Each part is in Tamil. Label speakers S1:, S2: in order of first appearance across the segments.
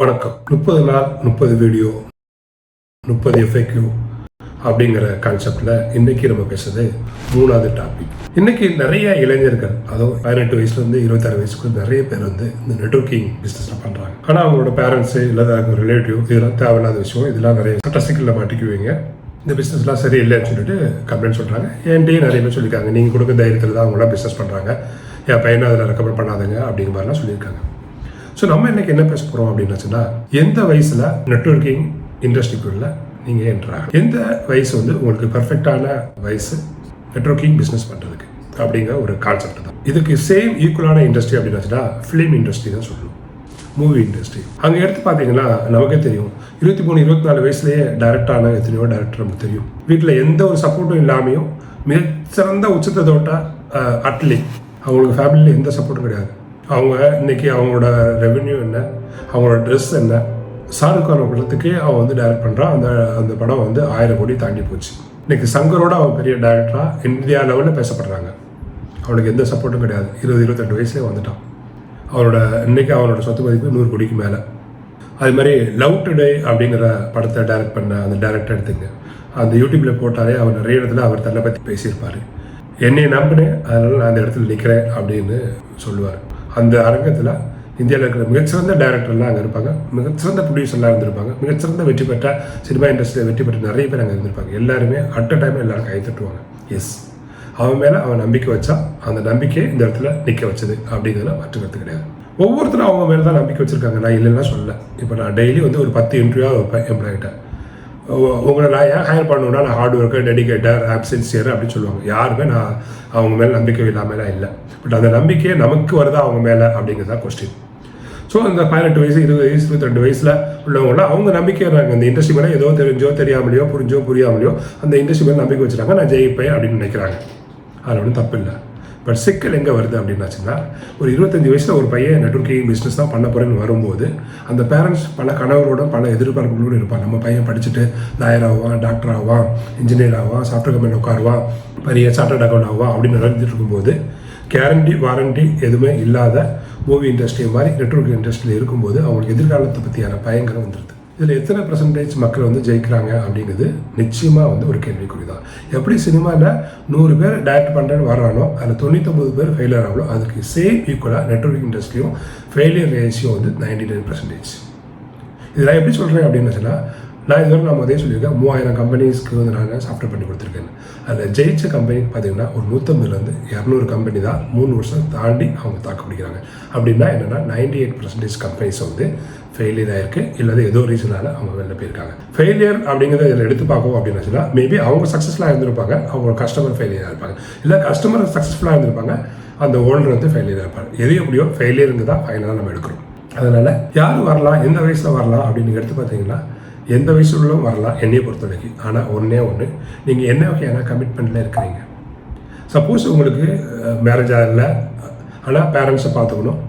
S1: வணக்கம். முப்பது நாள் முப்பது வீடியோ முப்பது எஃப்எக்யூ அப்படிங்கிற கான்செப்டில் இன்னைக்கு நம்ம பேசுறது மூணாவது டாபிக் இன்னைக்கு நிறைய இளைஞர்கள் அதுவும் பதினெட்டு வயசுலேருந்து இருபத்தாறு வயசுக்கு நிறைய பேர் வந்து இந்த நெட்வொர்க்கிங் பிஸ்னஸில் பண்ணுறாங்க ஆனால் அவங்களோட பேரண்ட்ஸு இல்லை ரிலேட்டிவ் இதெல்லாம் தேவையில்லாத விஷயம் இதெல்லாம் நிறைய சட்டசிக்கலில் மாட்டிக்குவீங்க. இந்த பிஸ்னஸ்லாம் சரி இல்லைன்னு சொல்லிட்டு கம்ப்ளைண்ட் சொல்கிறாங்க என்கிட்டயும் நிறைய பேர் சொல்லியிருக்காங்க நீங்கள் கொடுக்க தைரியத்தில் தான் அவங்களாம் பிஸ்னஸ் பண்ணுறாங்க என் பையனை அதில் ரெக்கமெண்ட் பண்ணாதுங்க அப்படிங்கிற மாதிரிலாம் சொல்லியிருக்காங்க. ஸோ நம்ம இன்னைக்கு என்ன பேச போகிறோம் அப்படின்னாச்சுன்னா எந்த வயசில் நெட்வொர்க்கிங் இண்டஸ்ட்ரிக்குள்ள நீங்கள் என்ட்ராக எந்த வயசு வந்து உங்களுக்கு பர்ஃபெக்டான வயசு நெட்வொர்க்கிங் பிஸ்னஸ் பண்ணுறதுக்கு அப்படிங்கிற ஒரு கான்செப்ட் தான். இதுக்கு சேம் ஈக்குவலான இண்டஸ்ட்ரி அப்படின்னாச்சுன்னா ஃபிலிம் இண்டஸ்ட்ரி தான் சொல்லணும். மூவி இண்டஸ்ட்ரி அங்கே எடுத்து பார்த்தீங்கன்னா நமக்கே தெரியும். இருபத்தி மூணு இருபத்தி நாலு வயசுலேயே டேரக்டான எத்தனையோ டேரக்டர் நமக்கு தெரியும். வீட்டில் எந்த ஒரு சப்போர்ட்டும் இல்லாமையும் மிகச்சிறந்த உச்சத்தை தோட்ட அட்லி அவங்களுக்கு ஃபேமிலியில் எந்த சப்போர்ட்டும் கிடையாது. அவங்க இன்றைக்கி அவங்களோட ரெவென்யூ என்ன? அவங்களோட ட்ரெஸ் என்ன? ஷாருக் கான் படத்துக்கே அவன் வந்து டைரக்ட் பண்ணுறான் அந்த அந்த படம் வந்து ஆயிரம் கோடி தாண்டி போச்சு. இன்றைக்கி சங்கரோட அவன் பெரிய டேரக்டராக இந்தியா லெவலில் பேசப்படுறாங்க. அவனுக்கு எந்த சப்போர்ட்டும் கிடையாது. இருபது இருபத்தெட்டு வயசே வந்துட்டான். அவனோட இன்னைக்கு அவனோட சொத்து மதிப்பு நூறு கோடிக்கு மேலே. அது மாதிரி லவ் டுடே அப்படிங்கிற படத்தை டைரக்ட் பண்ண அந்த டேரக்டர் எடுத்துங்க. அந்த யூடியூப்பில் போட்டாலே அவர் நிறைய இடத்துல அவர் தன்னை பற்றி பேசியிருப்பார். என்னை நம்பினேன். அதனால் நான் அந்த இடத்துல நிற்கிறேன் அப்படின்னு சொல்லுவார். அந்த அரங்கத்தில் இந்தியாவில் இருக்கிற மிகச்சிறந்த டேரக்டர்லாம் அங்கே இருப்பாங்க. மிகச்சிறந்த ப்ரொடியூசர்லாம் இருந்திருப்பாங்க. மிகச்சிறந்த வெற்றி பெற்ற சினிமா இண்டஸ்ட்ரியில் வெற்றி பெற்ற நிறைய பேர் அங்கே இருந்திருப்பாங்க. எல்லாருமே அட் அ டைம் எல்லாரும் கை தட்டுவாங்க. எஸ் அவன் மேலே அவன் நம்பிக்கை வச்சா அந்த நம்பிக்கையை இந்த இடத்துல நிற்க வச்சது அப்படிங்கிறதுல மாற்று கிடையாது. ஒவ்வொருத்தரும் அவங்க மேலே தான் நம்பிக்கை வச்சுருக்காங்க. நான் இல்லைன்னா சொல்லலை. இப்போ நான் டெய்லி வந்து ஒரு பத்து இன்டர்வியூவாக வைப்பேன் எம்ப்ளாயிட்ட உங்களை நான் ஏன் ஹையர் பண்ணணும்னா நான் ஹார்ட் ஒர்க்கர் டெடிகேட்டர் ஆப்சென்சியர் அப்படின்னு சொல்லுவாங்க. யாருமே நான் அவங்க மேலே நம்பிக்கை இல்லாமலாம் இல்லை. பட் அந்த நம்பிக்கையே நமக்கு வருதா அவங்க மேலே அப்படிங்கிறதா கொஸ்டின் ஸோ அந்த பதினெட்டு வயசு இருபது வயசு இருபத்தி ரெண்டு வயசில் உள்ளவங்களாம் அவங்க நம்பிக்கை இருக்காங்க இந்த இண்டஸ்ட்ரி மேலே ஏதோ தெரிஞ்சோ தெரியாமலையோ புரிஞ்சோ புரியாமலையோ அந்த இண்டஸ்ட்ரி மேலே நம்பிக்கை வச்சுருக்காங்க நான் ஜெயிப்பேன் அப்படின்னு நினைக்கிறாங்க. அதில் ஒன்றும் தப்பு இல்லை. பட் சிக்கல் எங்கே வருது அப்படின்னாச்சுன்னா ஒரு இருபத்தஞ்சி வயசில் ஒரு பையன் நெட்ஒர்க்கிங் பிஸ்னஸ் தான் பண்ண போகிறேன்னு வரும்போது அந்த பேரண்ட்ஸ் பல கனவுகளோட பல எதிர்பார்ப்புகளோடு இருப்பான். நம்ம பையன் படிச்சுட்டு லாயர் ஆவான் டாக்டர் ஆவான் இன்ஜினியர் ஆவான் சாஃப்ட்வேர் கம்பெனி உட்காருவான் பெரிய சார்ட்டர்ட் அக்கௌண்ட் ஆவான் அப்படின்னு நடந்துட்டு இருக்கும்போது கேரண்டி வாரண்டி எதுவுமே இல்லாத மூவி இண்டஸ்ட்ரி மாதிரி நெட்ஒர்க் இண்டஸ்ட்ரியில் இருக்கும்போது அவங்களுக்கு எதிர்காலத்தை பற்றியான பயங்கரம் வந்துடுது இதில் எத்தனை பர்சன்டேஜ் மக்கள் வந்து ஜெயிக்கிறாங்க அப்படிங்கிறது நிச்சயமாக வந்து ஒரு கேள்விக்குறி தான் எப்படி சினிமாவில் நூறு பேர் டேரக்ட் பண்ணுறேன்னு வர்றானோ அதில் தொண்ணூத்தொம்பது பேர் ஃபெயிலியர் ஆகலோ அதுக்கு சேம் ஈக்குவலாக நெட்ஒர்க் இண்டஸ்ட்ரியும் ஃபெயிலியர் ரேஷியோ வந்து நைன்டி நைன் பர்சன்டேஜ் இதெல்லாம் எப்படி சொல்கிறேன் அப்படின்னு சொன்னால் நான் இதுவரை நான் அதே சொல்லியிருக்கேன் மூவாயிரம் கம்பெனிஸ்க்கு வந்து நான் சாஃப்ட்வேர் பண்ணி கொடுத்துருக்கேன் அதில் ஜெயிச்ச கம்பெனி பார்த்தீங்கன்னா ஒரு நூற்றம்பதுலேருந்து இரநூறு கம்பெனி தான் மூணு வருஷம் தாண்டி அவங்க தாக்கு பிடிக்கிறாங்க. அப்படின்னா என்னென்னா நைன்டி எயிட் பர்சன்டேஜ் கம்பெனிஸ் வந்து ஃபெயிலியர் ஆயிருக்கு. இல்லை ஏதோ ரீசனால அவங்க வெளில போயிருக்காங்க. ஃபெயிலியர் அப்படிங்கிறத இதில் எடுத்து பார்ப்போம் அப்படின்னு வச்சுன்னா மேபி அவங்க சக்ஸஸ்ஃபுல்லாக இருந்திருப்பாங்க அவங்க கஸ்டமர் ஃபெயிலியராக இருப்பாங்க. இல்லை கஸ்டமர் சக்ஸஸ்ஃபுல்லாக இருந்திருப்பாங்க அந்த ஓனர் வந்து ஃபெயிலியராக இருப்பாங்க எது எப்படியோ ஃபெயிலியருங்க தான் ஃபைனலாக நம்ம எடுக்கிறோம். அதனால் யார் வரலாம் எந்த வயசில் வரலாம் அப்படின்னு எடுத்து பார்த்தீங்கன்னா எந்த வயசுலும் வரலாம் என்னையை பொறுத்த வரைக்கும் ஆனால் ஒன்றே ஒன்று நீங்கள் என்ன வகையான கமிட்மெண்ட்டில் இருக்கிறீங்க? சப்போஸ் உங்களுக்கு மேரேஜ் ஆகல ஆனால் பேரண்ட்ஸை பார்த்துக்கணும்.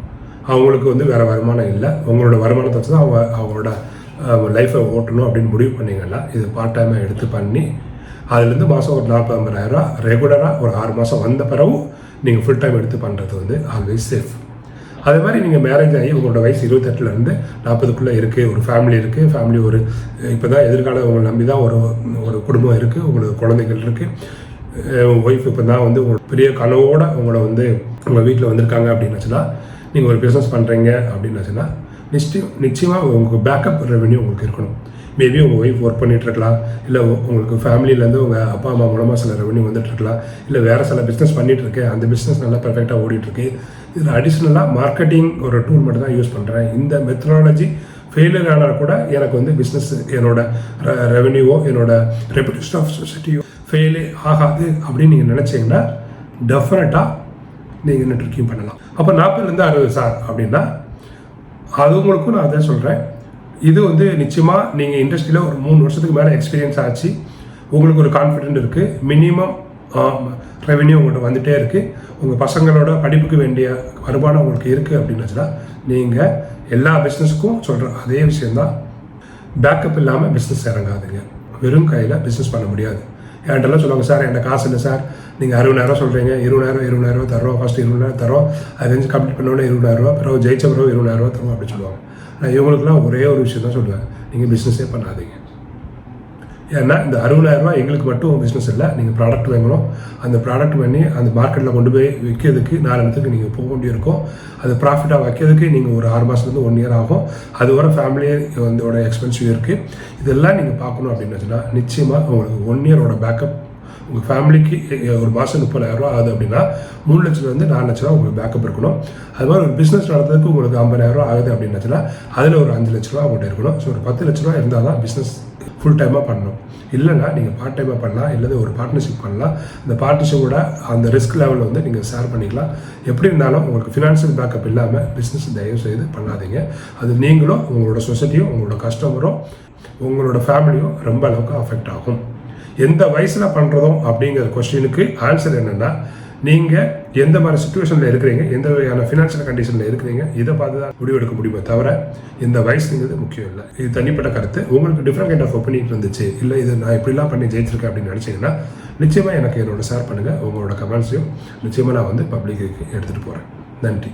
S1: அவங்களுக்கு வந்து வேறு வருமானம் இல்லை. உங்களோட வருமானத்தை வச்சு தான் அவங்க அவங்களோட லைஃப்பை ஓட்டணும் அப்படின்னு முடிவு பண்ணிங்கன்னா இது பார்ட் டைமாக எடுத்து பண்ணி அதுலேருந்து மாதம் ஒரு நாற்பது ஐம்பதாயிரரூவா ரெகுலராக ஒரு ஆறு மாதம் வந்த பிறகும் நீங்கள் ஃபுல் டைம் எடுத்து பண்ணுறது வந்து ஆல்வேஸ் சேஃப் அதே மாதிரி நீங்கள் மேரேஜ் ஆகி உங்களோட வயசு இருபத்தெட்டுலேருந்து நாற்பதுக்குள்ளே இருக்குது ஒரு ஃபேமிலி இருக்குது ஃபேமிலி ஒரு இப்போ தான் எதிர்காலம் உங்களை நம்பி தான் ஒரு ஒரு குடும்பம் இருக்குது உங்களுக்கு குழந்தைகள் இருக்குது ஒய்ஃப் இப்போ தான் வந்து ஒரு பெரிய கனவோடு உங்களை வந்து உங்கள் வீட்டில் வந்திருக்காங்க அப்படின்னாச்சுன்னா நீங்கள் ஒரு பிஸ்னஸ் பண்ணுறீங்க அப்படின்னாச்சுன்னா நிச்சயம் நிச்சயமாக உங்களுக்கு பேக்கப் ரெவென்யூ உங்களுக்கு இருக்கணும். மேபி உங்கள் ஒய்ஃப் ஒர்க் பண்ணிகிட்ருக்கலாம் இல்லை உங்களுக்கு ஃபேமிலியிலேருந்து உங்கள் அப்பா அம்மா மூலமாக சில ரெவன்யூ வந்துட்டுருக்கலாம் இல்லை வேறு சில பிஸ்னஸ் பண்ணிட்டு அந்த பிஸ்னஸ் நல்லா பர்ஃபெக்டாக ஓடிட்டுருக்கு இதில் அடிஷ்னலாக மார்க்கெட்டிங் ஒரு டூல் மட்டும் தான் யூஸ் பண்ணுறேன் இந்த மெத்தடாலஜி ஃபெயிலியர் ஆனால் கூட எனக்கு வந்து பிஸ்னஸ் என்னோட ரெவன்யூவோ என்னோட ரெப்யூட்டேஷன் ஆஃப் சொசைட்டியோ ஃபெயிலே ஆகாது அப்படின்னு நீங்கள் நினச்சிங்கன்னா டெஃபினட்டாக நீங்கள் நெட்ஒர்க்கிங் பண்ணலாம். அப்போ நாற்பதுலேருந்து அறுபது சார் அப்படின்னா அது உங்களுக்கும் நான் அதே சொல்கிறேன் இது வந்து நிச்சயமாக நீங்கள் இண்டஸ்ட்ரியில் ஒரு மூணு வருஷத்துக்கு மேலே எக்ஸ்பீரியன்ஸ் ஆச்சு. உங்களுக்கு ஒரு கான்ஃபிடென்ட் இருக்குது மினிமம் ரெவென்யூ உங்கள்கிட்ட வந்துகிட்டே இருக்குது உங்கள் பசங்களோட படிப்புக்கு வேண்டிய வருமானம் உங்களுக்கு இருக்குது அப்படின்னு நீங்கள் எல்லா பிஸ்னஸ்க்கும் சொல்கிற அதே விஷயந்தான் பேக்கப் இல்லாமல் பிஸ்னஸ் இறங்காதுங்க. வெறும் கையில் பிஸ்னஸ் பண்ண முடியாது. என்கிட்டலாம் சொல்லுவாங்க சார் என்கிட்ட காசு இல்லை சார். நீங்கள் அறுபதாயிரம் சொல்கிறீங்க இருபதாயிரம் இருபதாயிரம் தரோம் ஃபஸ்ட்டு இருபதாயிரம் தரோம். அது வந்து கம்ப்ளீட் பண்ணோன்னே இருபதாயிரரூவா பிறகு ஜெயிச்ச பிறகு இருபதாயிரரூவா தரோம் அப்படின்னு சொல்லுவாங்க. நான் இவங்களுக்குலாம் ஒரே ஒரு விஷயம் தான் சொல்லுவேன். நீங்கள் பிஸ்னஸே பண்ணாதீங்க. ஏன்னா இந்த அறுபதாயிரரூவா எங்களுக்கு மட்டும் பிஸ்னஸ் இல்லை. நீங்கள் ப்ராடக்ட் வாங்கணும். அந்த ப்ராடக்ட் பண்ணி அந்த மார்க்கெட்டில் கொண்டு போய் விற்கிறதுக்கு நாலு இடத்துக்கு நீங்கள் போக வேண்டியிருக்கும். அது ப்ராஃபிட்டாக வைக்கிறதுக்கு நீங்கள் ஒரு ஆறு மாதத்துலேருந்து ஒன் இயர் ஆகும். அது வர ஃபேமிலியே வந்து எக்ஸ்பென்சிவ் இருக்குது இதெல்லாம் நீங்கள் பார்க்கணும் அப்படின்னு வச்சுன்னா நிச்சயமாக உங்களுக்கு ஒன் இயரோட பேக்கப் உங்கள் ஃபேமிலிக்கு ஒரு மாதம் முப்பதாயிரரூவா ஆகுது அப்படின்னா மூணு லட்சத்துலேருந்து நாலு லட்ச ரூபா உங்களுக்கு பேக்கப் இருக்கணும். அது மாதிரி ஒரு பிஸ்னஸ் நடத்துறதுக்கு உங்களுக்கு ஐம்பதாயிரரூவா ஆகுது அப்படின்னாச்சுன்னா அதில் ஒரு அஞ்சு லட்ச ரூபா உங்கள்கிட்ட இருக்கணும். ஸோ ஒரு பத்து லட்ச ரூபா இருந்தால் தான் பிஸ்னஸ் ஃபுல் டைமாக பண்ணணும். இல்லைன்னா நீங்கள் பார்ட் டைமாக பண்ணலாம் இல்லை ஒரு பார்ட்னர்ஷிப் பண்ணலாம். இந்த பார்ட்னர்ஷிப்போட அந்த ரிஸ்க் லெவலில் வந்து நீங்கள் ஷேர் பண்ணிக்கலாம். எப்படி இருந்தாலும் உங்களுக்கு ஃபினான்ஷியல் பேக்கப் இல்லாமல் பிஸ்னஸ் தயவு செய்து பண்ணாதீங்க. அது நீங்களும் உங்களோட சொசைட்டியும் உங்களோட கஸ்டமரும் உங்களோட ஃபேமிலியும் ரொம்ப அளவுக்கு அஃபெக்ட் ஆகும். எந்த வயசில் பண்ணுறதும் அப்படிங்கிற கொஸ்டினுக்கு ஆன்சர் என்னென்னா நீங்கள் எந்த மாதிரி சுச்சுவேஷனில் இருக்கிறீங்க எந்த வகையான ஃபினான்ஷியல் கண்டிஷனில் இருக்கிறீங்க இதை பார்த்து தான் முடிவெடுக்க முடியுமே தவிர இந்த வயசுங்கிறது முக்கியம் இல்லை. இது தனிப்பட்ட கருத்து. உங்களுக்கு டிஃப்ரெண்ட் கைண்ட் ஆஃப் ஒப்பீனியன் இருந்துச்சு இல்லை இது நான் இப்படிலாம் பண்ணி ஜெயிச்சிருக்கேன் அப்படின்னு நினச்சிங்கன்னா நிச்சயமாக எனக்கு என்னோட ஷேர் பண்ணுங்கள் உங்களோட கமெண்ட்ஸையும் நிச்சயமாக நான் வந்து பப்ளிக்கு எடுத்துகிட்டு போகிறேன் நன்றி.